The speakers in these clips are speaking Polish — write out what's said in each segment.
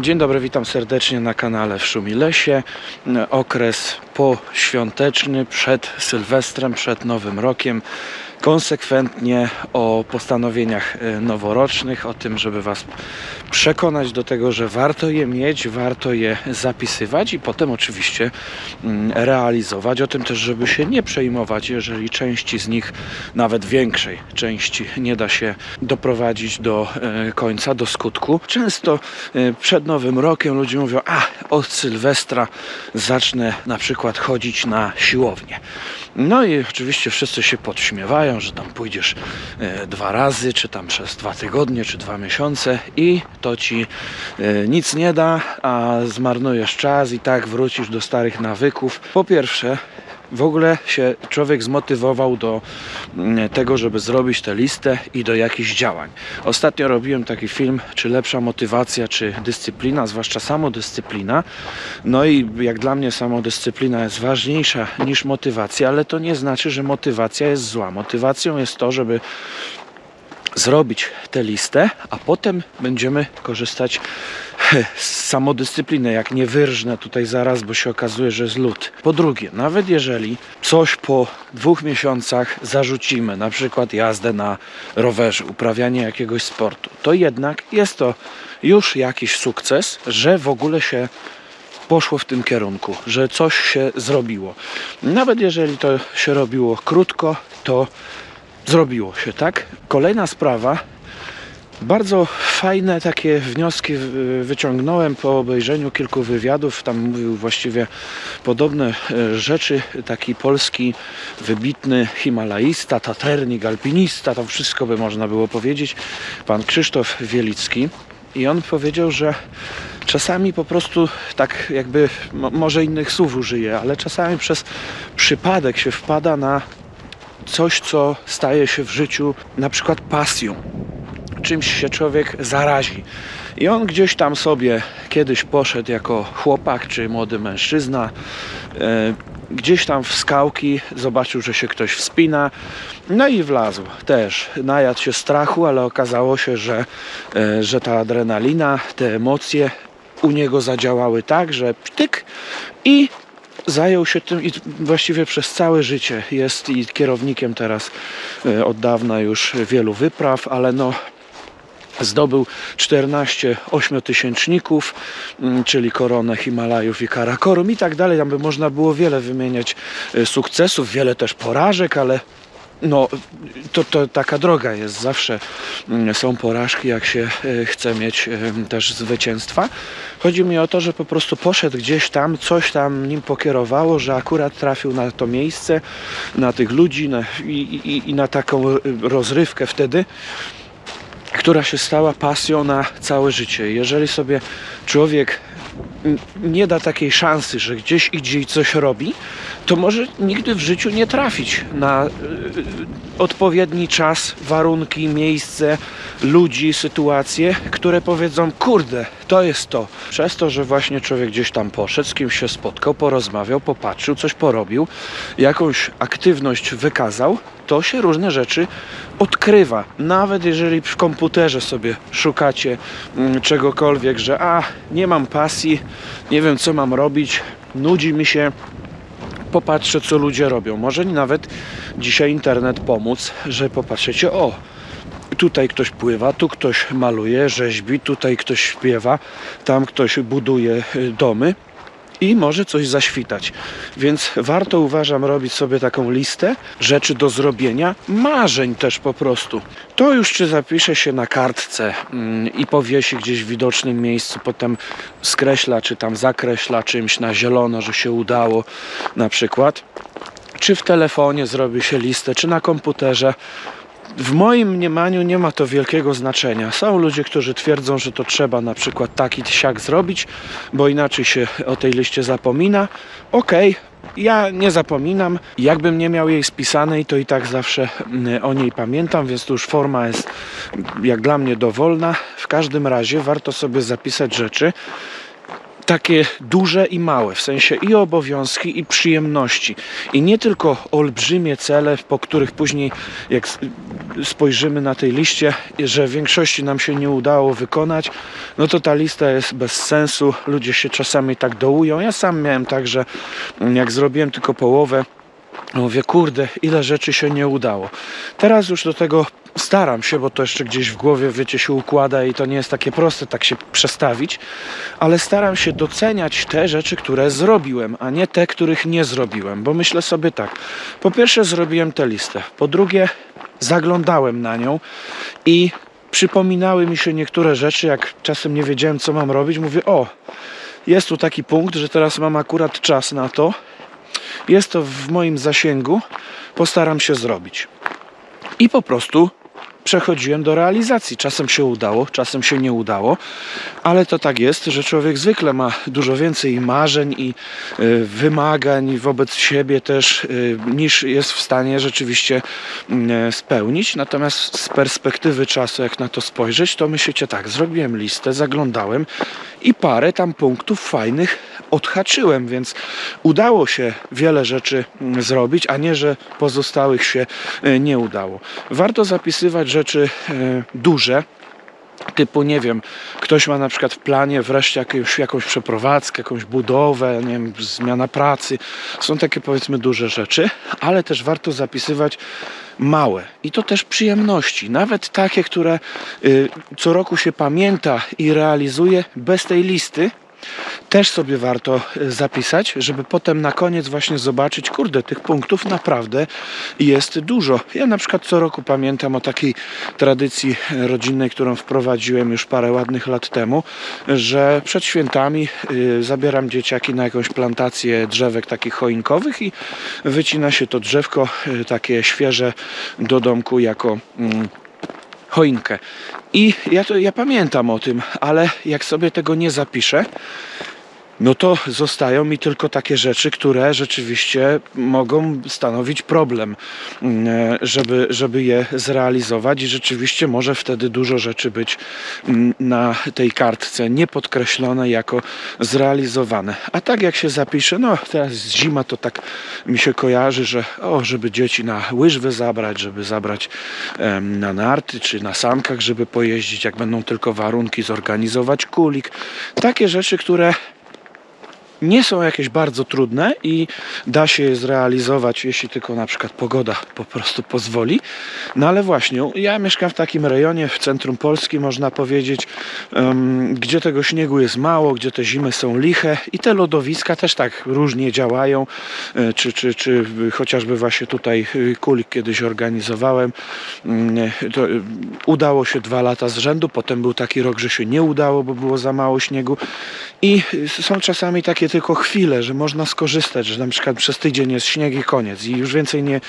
Dzień dobry, witam serdecznie na kanale w Szumilesie. Okres poświąteczny, przed Sylwestrem, przed Nowym Rokiem. Konsekwentnie o postanowieniach e, noworocznych, o tym, żeby Was przekonać do tego, że warto je mieć, warto je zapisywać i potem oczywiście mm, realizować. O tym też, żeby się nie przejmować, jeżeli części z nich, nawet większej części, nie da się doprowadzić do e, końca, do skutku. Często e, przed Nowym Rokiem ludzie mówią, a od Sylwestra zacznę na przykład chodzić na siłownię. No i oczywiście wszyscy się podśmiewają, że tam pójdziesz e, dwa razy, czy tam przez dwa tygodnie, czy dwa miesiące i to ci e, nic nie da, a zmarnujesz czas i tak wrócisz do starych nawyków. Po pierwsze, w ogóle się człowiek zmotywował do mm, tego, żeby zrobić tę listę i do jakichś działań. Ostatnio robiłem taki film, czy lepsza motywacja, czy dyscyplina, zwłaszcza samodyscyplina. No i jak dla mnie samodyscyplina jest ważniejsza niż motywacja, ale to nie znaczy, że motywacja jest zła. Motywacją jest to, żeby zrobić tę listę, a potem będziemy korzystać z samodyscypliny, jak nie wyrżnę tutaj zaraz, bo się okazuje, że jest lód. Po drugie, nawet jeżeli coś po dwóch miesiącach zarzucimy, na przykład jazdę na rowerze, uprawianie jakiegoś sportu, to jednak jest to już jakiś sukces, że w ogóle się poszło w tym kierunku, że coś się zrobiło. Nawet jeżeli to się robiło krótko, to zrobiło się, tak? Kolejna sprawa. Bardzo fajne takie wnioski wy- wyciągnąłem po obejrzeniu kilku wywiadów. Tam mówił właściwie podobne e, rzeczy. Taki polski wybitny himalaista, taternik, alpinista, tam wszystko by można było powiedzieć. Pan Krzysztof Wielicki. I on powiedział, że czasami po prostu tak jakby, mo- może innych słów użyje, ale czasami przez przypadek się wpada na coś, co staje się w życiu na przykład pasją. Czymś się człowiek zarazi. I on gdzieś tam sobie kiedyś poszedł jako chłopak czy młody mężczyzna, e, gdzieś tam w skałki, zobaczył, że się ktoś wspina, no i wlazł też. Najadł się strachu, ale okazało się, że, e, że ta adrenalina, te emocje u niego zadziałały tak, że ptyk i zajął się tym i właściwie przez całe życie jest i kierownikiem teraz e, od dawna już wielu wypraw, ale no zdobył 14 ośmiotysięczników, mm, czyli koronę Himalajów i Karakorum i tak dalej. Tam by można było wiele wymieniać e, sukcesów, wiele też porażek, ale no, to, to taka droga jest. Zawsze mm, są porażki, jak się e, chce mieć e, też zwycięstwa. Chodzi mi o to, że po prostu poszedł gdzieś tam, coś tam nim pokierowało, że akurat trafił na to miejsce, na tych ludzi na, i, i, i na taką rozrywkę wtedy która się stała pasją na całe życie. Jeżeli sobie człowiek nie da takiej szansy, że gdzieś idzie i coś robi, to może nigdy w życiu nie trafić na y, odpowiedni czas, warunki, miejsce, ludzi, sytuacje, które powiedzą, kurde, to jest to. Przez to, że właśnie człowiek gdzieś tam poszedł, z kimś się spotkał, porozmawiał, popatrzył, coś porobił, jakąś aktywność wykazał, to się różne rzeczy odkrywa. Nawet jeżeli w komputerze sobie szukacie mm, czegokolwiek, że a, nie mam pasji, nie wiem co mam robić, nudzi mi się, popatrzę co ludzie robią. Może nawet dzisiaj internet pomóc, że popatrzycie, o, tutaj ktoś pływa, tu ktoś maluje, rzeźbi, tutaj ktoś śpiewa, tam ktoś buduje y, domy i może coś zaświtać. Więc warto uważam robić sobie taką listę rzeczy do zrobienia, marzeń też po prostu. To już czy zapisze się na kartce mm, i powiesi gdzieś w widocznym miejscu, potem skreśla czy tam zakreśla czymś na zielono, że się udało na przykład. Czy w telefonie zrobi się listę, czy na komputerze. W moim mniemaniu nie ma to wielkiego znaczenia. Są ludzie, którzy twierdzą, że to trzeba na przykład taki siak zrobić, bo inaczej się o tej liście zapomina. Okej, ja nie zapominam. Jakbym nie miał jej spisanej, to i tak zawsze mm, o niej pamiętam, więc to już forma jest jak dla mnie dowolna. W każdym razie warto sobie zapisać rzeczy, takie duże i małe, w sensie i obowiązki, i przyjemności. I nie tylko olbrzymie cele, po których później, jak spojrzymy na tej liście, że w większości nam się nie udało wykonać, no to ta lista jest bez sensu. Ludzie się czasami tak dołują. Ja sam miałem tak, że mm, jak zrobiłem tylko połowę, Mówię, kurde, ile rzeczy się nie udało. Teraz już do tego staram się, bo to jeszcze gdzieś w głowie, wiecie, się układa i to nie jest takie proste tak się przestawić, ale staram się doceniać te rzeczy, które zrobiłem, a nie te, których nie zrobiłem, bo myślę sobie tak, po pierwsze zrobiłem tę listę, po drugie zaglądałem na nią i przypominały mi się niektóre rzeczy, jak czasem nie wiedziałem, co mam robić, mówię, o, jest tu taki punkt, że teraz mam akurat czas na to, jest to w moim zasięgu, postaram się zrobić. I po prostu przechodziłem do realizacji. Czasem się udało, czasem się nie udało, ale to tak jest, że człowiek zwykle ma dużo więcej marzeń i y, wymagań wobec siebie też, y, niż jest w stanie rzeczywiście y, spełnić. Natomiast z perspektywy czasu, jak na to spojrzeć, to myślicie tak, zrobiłem listę, zaglądałem i parę tam punktów fajnych odhaczyłem, więc udało się wiele rzeczy mm, zrobić, a nie, że pozostałych się y, nie udało. Warto zapisywać rzeczy y, duże, typu, nie wiem, ktoś ma na przykład w planie wreszcie jakąś, jakąś przeprowadzkę, jakąś budowę, nie wiem, zmiana pracy. Są takie powiedzmy duże rzeczy, ale też warto zapisywać małe i to też przyjemności, nawet takie, które y, co roku się pamięta i realizuje bez tej listy. Też sobie warto y, zapisać, żeby potem na koniec właśnie zobaczyć, kurde, tych punktów naprawdę jest dużo. Ja na przykład co roku pamiętam o takiej tradycji rodzinnej, którą wprowadziłem już parę ładnych lat temu, że przed świętami y, zabieram dzieciaki na jakąś plantację drzewek takich choinkowych i wycina się to drzewko takie świeże do domku jako mm, choinkę. I ja, to, ja pamiętam o tym, ale jak sobie tego nie zapiszę, no to zostają mi tylko takie rzeczy, które rzeczywiście mogą stanowić problem, mm, żeby, żeby je zrealizować i rzeczywiście może wtedy dużo rzeczy być mm, na tej kartce niepodkreślone jako zrealizowane. A tak jak się zapisze, no teraz zima to tak mi się kojarzy, że o, żeby dzieci na łyżwy zabrać, żeby zabrać na narty czy na sankach, żeby pojeździć, jak będą tylko warunki, zorganizować kulik. Takie rzeczy, które nie są jakieś bardzo trudne i da się je zrealizować, jeśli tylko na przykład pogoda po prostu pozwoli. No ale właśnie, ja mieszkam w takim rejonie w centrum Polski, można powiedzieć, em, gdzie tego śniegu jest mało, gdzie te zimy są liche i te lodowiska też tak różnie działają, e, czy, czy, czy chociażby właśnie tutaj e, kulik kiedyś organizowałem. Mm, To e, udało się dwa lata z rzędu, potem był taki rok, że się nie udało, bo było za mało śniegu. I są czasami takie tylko chwile, że można skorzystać, że na przykład przez tydzień jest śnieg i koniec i już więcej nie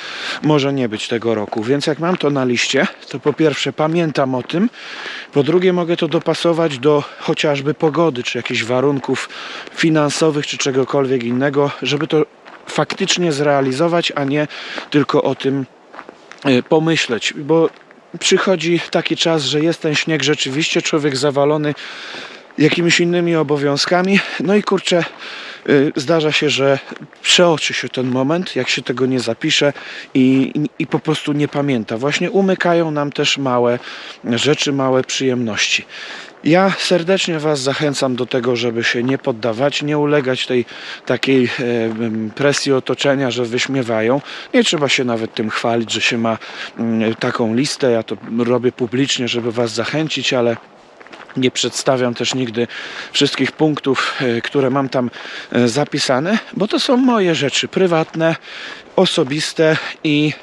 może nie być tego roku. Więc jak mam to na liście, to po pierwsze pamiętam o tym, po drugie mogę to dopasować do chociażby pogody, czy jakichś warunków finansowych, czy czegokolwiek innego, żeby to faktycznie zrealizować, a nie tylko o tym y, pomyśleć, bo przychodzi taki czas, że jest ten śnieg rzeczywiście, człowiek zawalony jakimiś innymi obowiązkami. No i kurczę, y, zdarza się, że przeoczy się ten moment, jak się tego nie zapisze i, i, i po prostu nie pamięta. Właśnie umykają nam też małe rzeczy, małe przyjemności. Ja serdecznie Was zachęcam do tego, żeby się nie poddawać, nie ulegać tej takiej e, presji otoczenia, że wyśmiewają. Nie trzeba się nawet tym chwalić, że się ma taką listę. Ja to robię publicznie, żeby Was zachęcić, ale nie przedstawiam też nigdy wszystkich punktów, e, które mam tam e, zapisane, bo to są moje rzeczy prywatne, osobiste i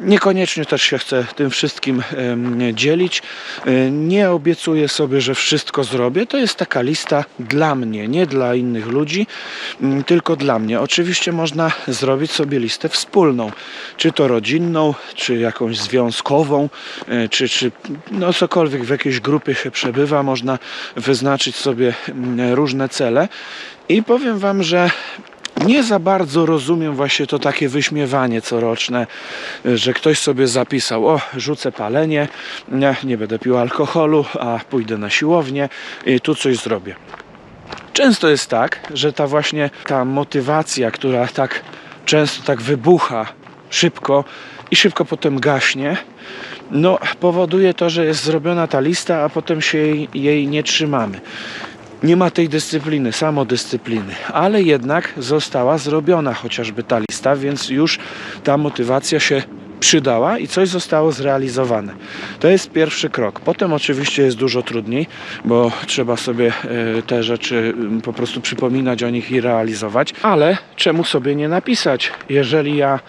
Niekoniecznie też się chcę tym wszystkim dzielić. E, Nie obiecuję sobie, że wszystko zrobię. To jest taka lista dla mnie, nie dla innych ludzi, tylko dla mnie. Oczywiście można zrobić sobie listę wspólną, czy to rodzinną, czy jakąś związkową, e, czy, czy no cokolwiek w jakiejś grupie się przebywa. Można wyznaczyć sobie różne cele. I powiem Wam, że nie za bardzo rozumiem właśnie to takie wyśmiewanie coroczne, że ktoś sobie zapisał, o, rzucę palenie, nie, nie będę pił alkoholu, a pójdę na siłownię i tu coś zrobię. Często jest tak, że ta właśnie ta motywacja, która tak często tak wybucha szybko i szybko potem gaśnie, no powoduje to, że jest zrobiona ta lista, a potem się jej, jej nie trzymamy. Nie ma tej dyscypliny, samodyscypliny, ale jednak została zrobiona chociażby ta lista, więc już ta motywacja się przydała i coś zostało zrealizowane. To jest pierwszy krok. Potem oczywiście jest dużo trudniej, bo trzeba sobie e, te rzeczy po prostu przypominać o nich i realizować, ale czemu sobie nie napisać, jeżeli ja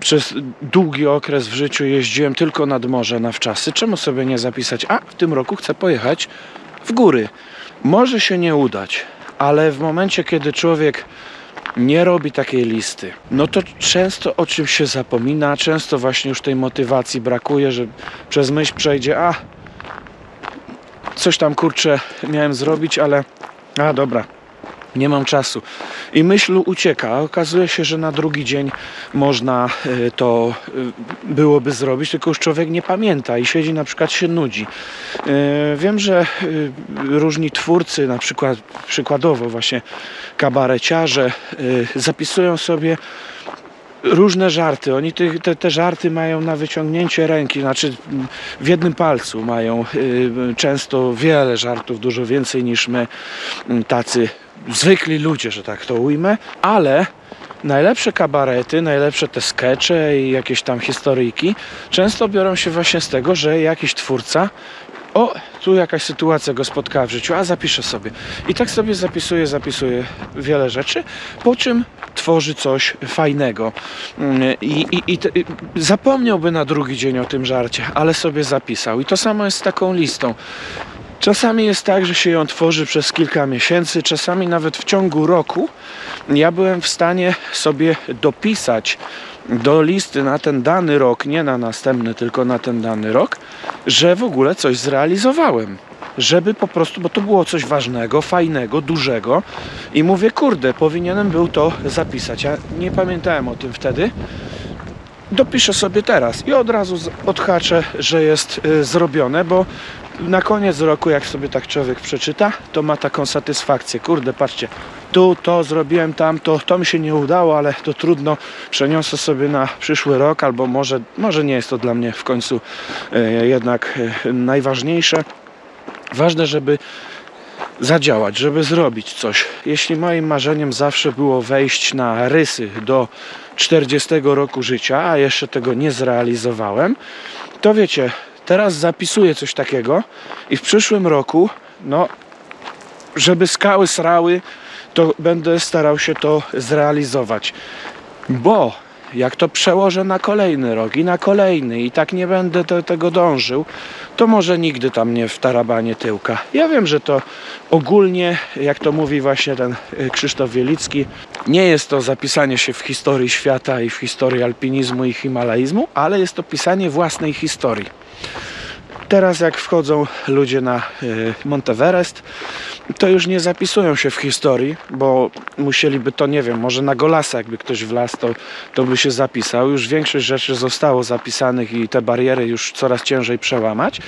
przez długi okres w życiu jeździłem tylko nad morze na wczasy, czemu sobie nie zapisać, a w tym roku chcę pojechać w góry. Może się nie udać, ale w momencie, kiedy człowiek nie robi takiej listy, no to często o czymś się zapomina, często właśnie już tej motywacji brakuje, że przez myśl przejdzie, a coś tam kurczę miałem zrobić, ale a dobra, nie mam czasu. I myśl ucieka. Okazuje się, że na drugi dzień można y, to y, byłoby zrobić, tylko już człowiek nie pamięta i siedzi na przykład się nudzi. Y, Wiem, że różni twórcy, na przykład przykładowo właśnie kabareciarze, zapisują sobie różne żarty. Oni te, te, żarty mają na wyciągnięcie ręki, znaczy w jednym palcu mają często wiele żartów, dużo więcej niż my, tacy zwykli ludzie, że tak to ujmę, ale najlepsze kabarety, najlepsze te skecze i jakieś tam historyjki często biorą się właśnie z tego, że jakiś twórca o, tu jakaś sytuacja go spotkała w życiu, a zapiszę sobie. I tak sobie zapisuje, zapisuje wiele rzeczy, po czym tworzy coś fajnego. Mm, I, i, i, i zapomniałby na drugi dzień o tym żarcie, ale sobie zapisał. I to samo jest z taką listą. Czasami jest tak, że się ją tworzy przez kilka miesięcy, czasami nawet w ciągu roku. Ja byłem w stanie sobie dopisać do listy na ten dany rok, nie na następny, tylko na ten dany rok, że w ogóle coś zrealizowałem. Żeby po prostu, bo to było coś ważnego, fajnego, dużego i mówię, kurde, powinienem był to zapisać. Ja nie pamiętałem o tym wtedy. Dopiszę sobie teraz i od razu odhaczę, że jest y, zrobione, bo na koniec roku, jak sobie tak człowiek przeczyta, to ma taką satysfakcję. Kurde, patrzcie, tu to zrobiłem, tam to, to mi się nie udało, ale to trudno. Przeniosę sobie na przyszły rok, albo może, może nie jest to dla mnie w końcu e, jednak e, najważniejsze. Ważne, żeby zadziałać, żeby zrobić coś. Jeśli moim marzeniem zawsze było wejść na rysy do 40 roku życia, a jeszcze tego nie zrealizowałem, to wiecie, teraz zapisuję coś takiego i w przyszłym roku, no, żeby skały srały, to będę starał się to zrealizować. Bo jak to przełożę na kolejny rok i na kolejny i tak nie będę do tego dążył, to może nigdy tam nie w tarabanie tyłka. Ja wiem, że to ogólnie, jak to mówi właśnie ten y, Krzysztof Wielicki, nie jest to zapisanie się w historii świata i w historii alpinizmu i himalaizmu, ale jest to pisanie własnej historii. Teraz jak wchodzą ludzie na y, Monteverest, to już nie zapisują się w historii, bo musieliby to, nie wiem, może na Golasa jakby ktoś wlazł, to, to by się zapisał. Już większość rzeczy zostało zapisanych i te bariery już coraz ciężej przełamać.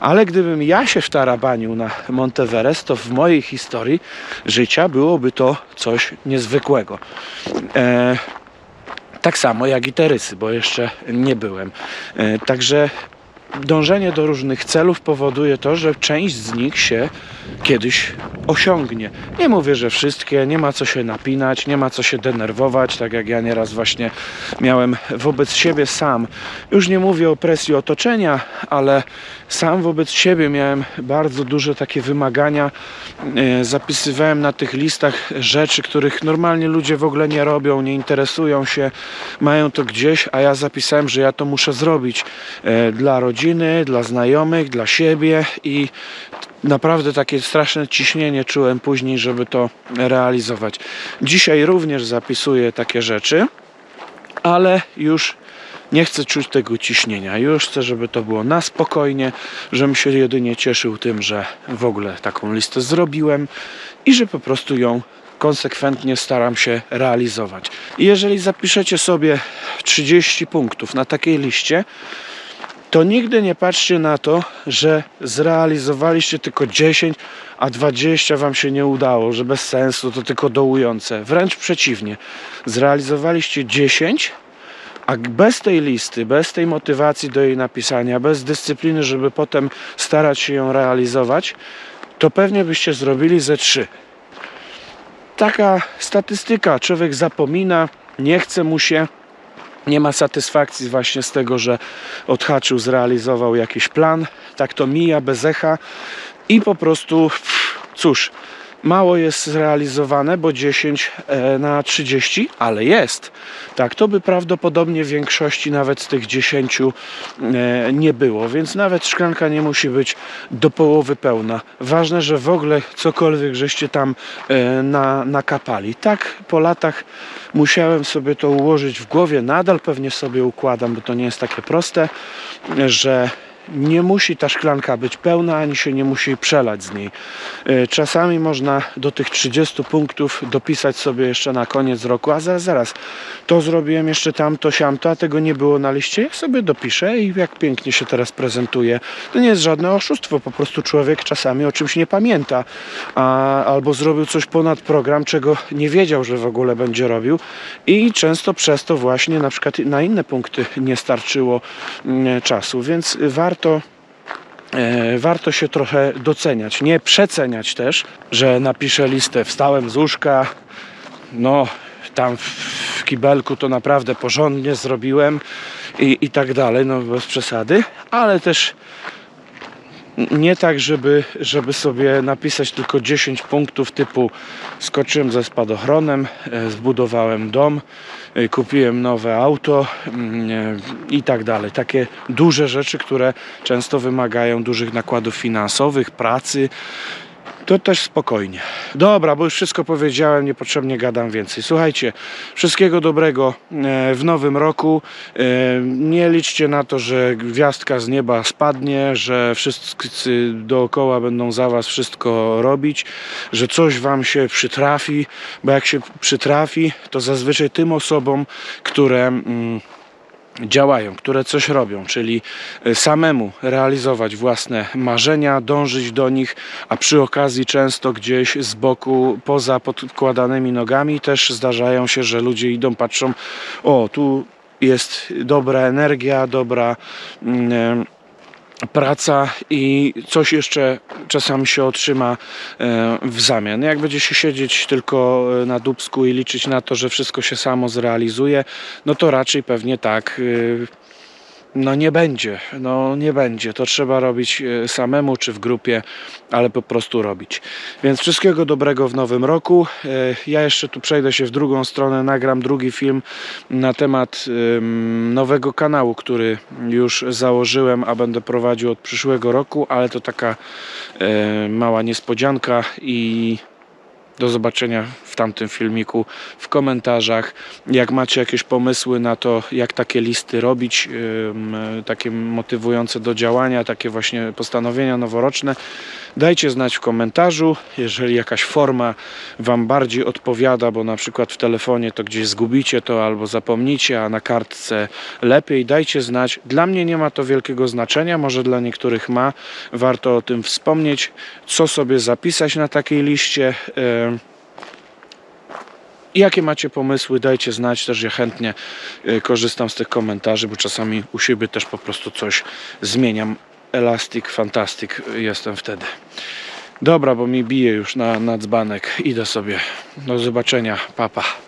Ale gdybym ja się wtarabanił na Monteverest, to w mojej historii życia byłoby to coś niezwykłego. E, tak samo jak i te rysy, bo jeszcze nie byłem. E, Także dążenie do różnych celów powoduje to, że część z nich się kiedyś osiągnie. Nie mówię, że wszystkie, nie ma co się napinać, nie ma co się denerwować, tak jak ja nieraz właśnie miałem wobec siebie sam. Już nie mówię o presji otoczenia, ale sam wobec siebie miałem bardzo duże takie wymagania. E, Zapisywałem na tych listach rzeczy, których normalnie ludzie w ogóle nie robią, nie interesują się, mają to gdzieś, a ja zapisałem, że ja to muszę zrobić e, dla rodziny, dla znajomych, dla siebie i naprawdę takie straszne ciśnienie czułem później, żeby to realizować. Dzisiaj również zapisuję takie rzeczy, ale już nie chcę czuć tego ciśnienia. Już chcę, żeby to było na spokojnie, żebym się jedynie cieszył tym, że w ogóle taką listę zrobiłem i że po prostu ją konsekwentnie staram się realizować. Jeżeli zapiszecie sobie 30 punktów na takiej liście, to nigdy nie patrzcie na to, że zrealizowaliście tylko 10, a 20 wam się nie udało, że bez sensu, to tylko dołujące. Wręcz przeciwnie. Zrealizowaliście 10, a bez tej listy, bez tej motywacji do jej napisania, bez dyscypliny, żeby potem starać się ją realizować, to pewnie byście zrobili ze 3. Taka statystyka. Człowiek zapomina, nie chce mu się, nie ma satysfakcji właśnie z tego, że odhaczył, zrealizował jakiś plan. Tak to mija bez echa i po prostu, cóż, mało jest zrealizowane, bo 10 e, na 30, ale jest. Tak, to by prawdopodobnie w większości nawet z tych 10 e, nie było, więc nawet szklanka nie musi być do połowy pełna. Ważne, że w ogóle cokolwiek żeście tam e, na, nakapali. Tak po latach musiałem sobie to ułożyć w głowie, nadal pewnie sobie układam, bo to nie jest takie proste, że nie musi ta szklanka być pełna, ani się nie musi przelać z niej. E, Czasami można do tych 30 punktów dopisać sobie jeszcze na koniec roku, a zaraz, zaraz, to zrobiłem jeszcze tamto, siamto, a tego nie było na liście, ja sobie dopiszę i jak pięknie się teraz prezentuje. To nie jest żadne oszustwo, po prostu człowiek czasami o czymś nie pamięta, a, albo zrobił coś ponad program, czego nie wiedział, że w ogóle będzie robił i często przez to właśnie na przykład na inne punkty nie starczyło mm, czasu, więc warto e, warto się trochę doceniać, nie przeceniać też, że napiszę listę wstałem z łóżka, no tam w kibelku to naprawdę porządnie zrobiłem i, i tak dalej, no bez przesady, ale też nie tak, żeby, żeby sobie napisać tylko 10 punktów typu skoczyłem ze spadochronem, e, zbudowałem dom, kupiłem nowe auto mm, e, i tak dalej. Takie duże rzeczy, które często wymagają dużych nakładów finansowych, pracy. To też spokojnie. Dobra, bo już wszystko powiedziałem, niepotrzebnie gadam więcej. Słuchajcie, wszystkiego dobrego e, w nowym roku. E, Nie liczcie na to, że gwiazdka z nieba spadnie, że wszyscy dookoła będą za was wszystko robić, że coś wam się przytrafi, bo jak się przytrafi, to zazwyczaj tym osobom, które. Mm, działają, które coś robią, czyli y, samemu realizować własne marzenia, dążyć do nich, a przy okazji często gdzieś z boku, poza podkładanymi nogami też zdarzają się, że ludzie idą, patrzą, o tu jest dobra energia, dobra mm, praca i coś jeszcze czasami się otrzyma e, w zamian. Jak będzie się siedzieć tylko e, na dubsku i liczyć na to, że wszystko się samo zrealizuje, no to raczej pewnie tak e, no nie będzie, no nie będzie. To trzeba robić e, samemu czy w grupie, ale po prostu robić. Więc wszystkiego dobrego w nowym roku. E, Ja jeszcze tu przejdę się w drugą stronę, nagram drugi film na temat em, nowego kanału, który już założyłem, a będę prowadził od przyszłego roku, ale to taka e, mała niespodzianka i do zobaczenia w tamtym filmiku w komentarzach. Jak macie jakieś pomysły na to, jak takie listy robić, takie motywujące do działania, takie właśnie postanowienia noworoczne, dajcie znać w komentarzu. Jeżeli jakaś forma Wam bardziej odpowiada, bo na przykład w telefonie to gdzieś zgubicie to albo zapomnicie, a na kartce lepiej, dajcie znać. Dla mnie nie ma to wielkiego znaczenia, może dla niektórych ma. Warto o tym wspomnieć, co sobie zapisać na takiej liście. I Jakie macie pomysły, dajcie znać, też ja chętnie y, korzystam z tych komentarzy, bo czasami u siebie też po prostu coś zmieniam. Elastic, fantastic jestem wtedy. Dobra, bo mi bije już na, na dzbanek. Idę sobie. Do zobaczenia. Papa. Pa.